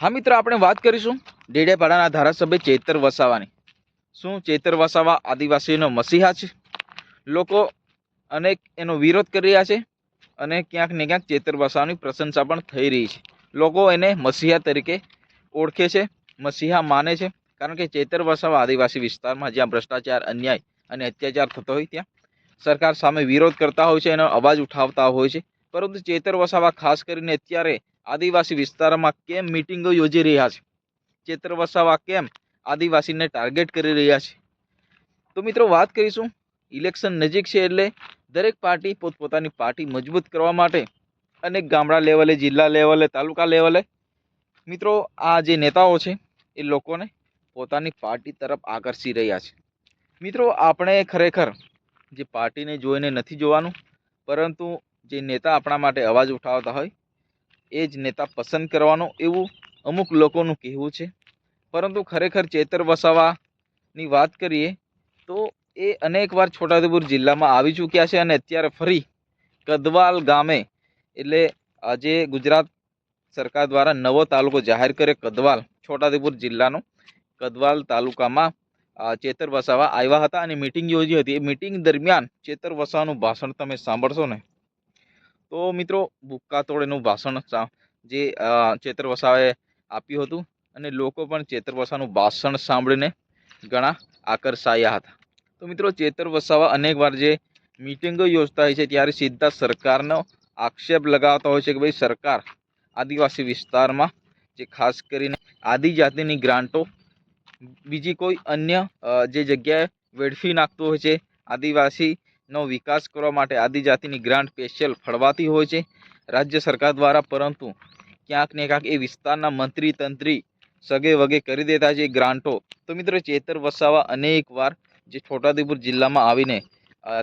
હા, મિત્ર, આપણે વાત કરીશું ડેડિયાપાડાના ધારાસભ્ય ચેતર વસાવાની. શું ચેતર વસાવા આદિવાસીનો મસીહા છે? લોકો અનેક એનો વિરોધ કરી રહ્યા છે અને ક્યાંક ને ક્યાંક ચેતર વસાવાની પ્રશંસા પણ થઈ રહી છે. લોકો એને મસીહા તરીકે ઓળખે છે, મસીહા માને છે, કારણ કે ચેતર વસાવા આદિવાસી વિસ્તારમાં જ્યાં ભ્રષ્ટાચાર, અન્યાય અને અત્યાચાર થતો હોય ત્યાં સરકાર સામે વિરોધ કરતા હોય છે, એનો અવાજ ઉઠાવતા હોય છે. પરંતુ ચેતર વસાવા ખાસ કરીને અત્યારે આદિવાસી વિસ્તારમાં કેમ મિટિંગો યોજી રહ્યા છે? ચેતર વસાવા કેમ આદિવાસીને ટાર્ગેટ કરી રહ્યા છે? તો મિત્રો વાત કરીશું ઇલેક્શન નજીક છે એટલે દરેક પાર્ટી પોતપોતાની પાર્ટી મજબૂત કરવા માટે અનેક ગામડા લેવલે, જિલ્લા લેવલે, તાલુકા લેવલે મિત્રો આ જે નેતાઓ છે એ લોકોને પોતાની પાર્ટી તરફ આકર્ષી રહ્યા છે. મિત્રો આપણે ખરેખર જે પાર્ટીને જોઈને નથી જોવાનું, પરંતુ જે નેતા આપણા માટે અવાજ ઉઠાવતા હોય એ જ નેતા પસંદ કરવાનો એવું અમુક લોકોનું કહેવું છે. પરંતુ ખરેખર ચેતર વસાવાની વાત કરીએ તો એ અનેકવાર છોટાઉદેપુર જિલ્લામાં આવી ચૂક્યા છે અને અત્યારે ફરી કદવાલ ગામે એટલે આજે ગુજરાત સરકાર દ્વારા નવો તાલુકો જાહેર કર્યો કદવાલ, છોટાઉદેપુર જિલ્લાનો. કદવાલ તાલુકામાં ચેતર વસાવા આવ્યા હતા અને મિટિંગ યોજી હતી. એ મિટિંગ દરમિયાન ચેતર વસાવાનું ભાષણ તમે સાંભળશો ને? તો મિત્રો બુક્કા તોડેનું ભાષણ જે ચેતર વસાવે આપ્યું હતું અને લોકો પણ ચેતર વસાનું ભાષણ સાંભળીને ઘણા આકર્ષાયા હતા. તો મિત્રો, ચેતર વસાવા અનેકવાર જે મિટિંગો યોજતા હોય છે, ત્યારે સીધા સરકારનો આક્ષેપ લગાવતા હોય છે કે ભાઈ, સરકાર આદિવાસી વિસ્તારમાં જે ખાસ કરીને આદિજાતિની ગ્રાન્ટો, બીજી કોઈ અન્ય જે જગ્યાએ વેડફી નાખતું હોય છે આદિવાસીનો વિકાસ કરવા માટે આદિજાતિની ગ્રાન્ટ સ્પેશિયલ ફળવાતી હોય છે. રાજ્ય સરકાર દ્વારા પરંતુ ક્યાંક ને ક્યાંક એ વિસ્તારના મંત્રી તંત્રી સગે વગે કરી દેતા છે ગ્રાન્ટો. તો મિત્રો ચેતર વસાવા અનેક વાર જે છોટાઉદેપુર જિલ્લામાં આવીને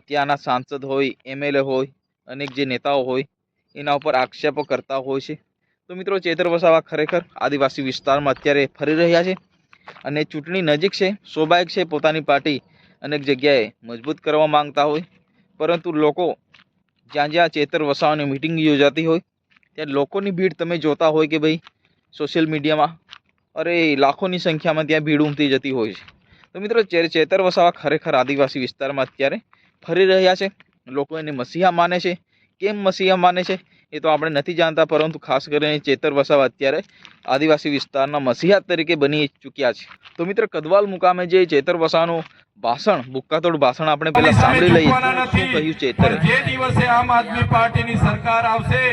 ત્યાંના સાંસદ હોય એમએલએ હોય, અનેક જે નેતાઓ હોય, એના ઉપર આક્ષેપો કરતા હોય છે. તો મિત્રો ચેતર વસાવા ખરેખર આદિવાસી વિસ્તારમાં અત્યારે ફરી રહ્યા છે અને ચૂંટણી નજીક છે, સ્વાભાવિક છે પોતાની પાર્ટી અનેક જગ્યાએ મજબૂત કરવા માંગતા હોય. પરંતુ લોકો જ્યાં જ્યાં ચેતર વસાવાની મિટિંગ યોજાતી હોય, ત્યાં લોકોની ભીડ તમે જોતા હોય કે ભાઈ સોશિયલ મીડિયામાં અરે, લાખોની સંખ્યામાં ત્યાં ભીડ ઉમટી જતી હોય છે. તો મિત્રો જ્યારે ચેતર વસાવા ખરેખર આદિવાસી વિસ્તારમાં અત્યારે ફરી રહ્યા છે. લોકો એને મસીહા માને છે. કેમ મસીહા માને છે? એ તો આપણે નથી જાણતા પરંતુ ખાસ કરીને ચેતર વસાવા અત્યારે આદિવાસી વિસ્તારના મસીહા તરીકે બની ચૂક્યા છે. તો મિત્ર કદવાલ મુકામે જે ચેતર વસાનું ભાષણ બુક્કાતોડ ભાષણ આપણે પહેલા સાંભળી લઈએ. શું કહ્યું ચેતર? જે દિવસે આમ આદમી પાર્ટીની સરકાર આવશે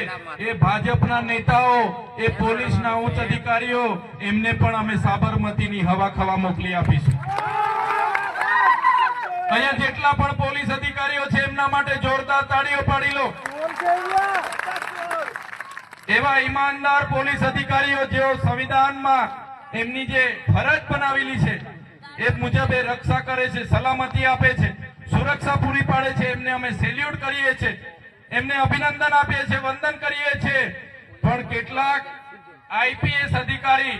એ ભાજપના નેતાઓ એ પોલીસના ઉચ્ચ અધિકારીઓ એમને પણ અમે સાબરમતીની હવા ખાવા મોકલી આપીશું. અહીંયા જેટલા પણ પોલીસ અધિકારીઓ છે, એમના માટે જોરદાર તાળીઓ પાડી લો. એવા ઈમાનદાર પોલીસ અધિકારીઓ જેઓ સંવિધાનમાં એમની જે ફરજ બનાવેલી છે, એ મુજબ એ રક્ષા કરે છે, સલામતી આપે છે, સુરક્ષા પૂરી પાડે છે, એમને અમે સેલ્યુટ કરીએ છીએ એમને અભિનંદન આપીએ છીએ વંદન કરીએ છીએ પણ કેટલાક આઈપીએસ અધિકારી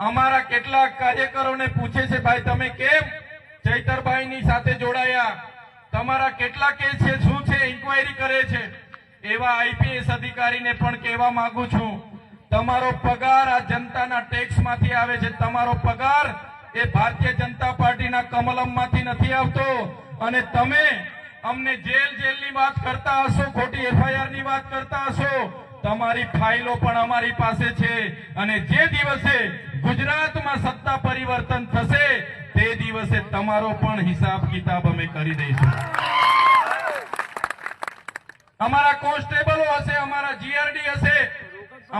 અમારા કેટલાક કાર્યકરોને પૂછે છે, ભાઈ, તમે કેમ ચૈતરભાઈની સાથે જોડાયા. તમારા કેટલા કેસ છે, શું છે ઇન્કવાયરી કરે છે? એવા આઈપીએસ અધિકારીને પણ કહેવા માંગુ છું. તમારો પગાર આ જનતાના ટેક્સમાંથી આવે છે. તમારો પગાર એ ભારતીય જનતા પાર્ટીના કમલમમાંથી નથી આવતો. અને તમે અમને જેલ જેલની વાત કરતા હશો, ખોટી એફઆઈઆરની વાત કરતા હશો. તમારી ફાઇલો પણ અમારી પાસે છે અને જે દિવસે ગુજરાતમાં સત્તા પરિવર્તન થશે, તે દિવસે તમારો પણ હિસાબ કિતાબ અમે કરી દઈશું. અમારા કોન્સ્ટેબલો હશે, અમારા જીઆરડી હશે,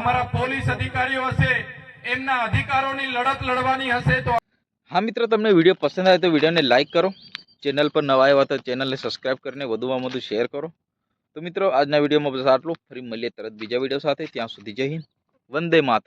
અમારા પોલીસ અધિકારીઓ હશે, એમના અધિકારોની લડત લડવાની હશે તો હા મિત્ર, તમને વીડિયો પસંદ આવે તો વિડીયોને લાઇક કરો. ચેનલ પર નવા આવ્યા તો ચેનલને સબસ્ક્રાઇબ કરીને વધુમાં વધુ શેર કરો. તો મિત્રો, આજના વિડીયોમાં બસ આટલું. ફરી મળીએ તરત બીજા વીડિયો સાથે. ત્યાં સુધી જય વંદે માતરમ.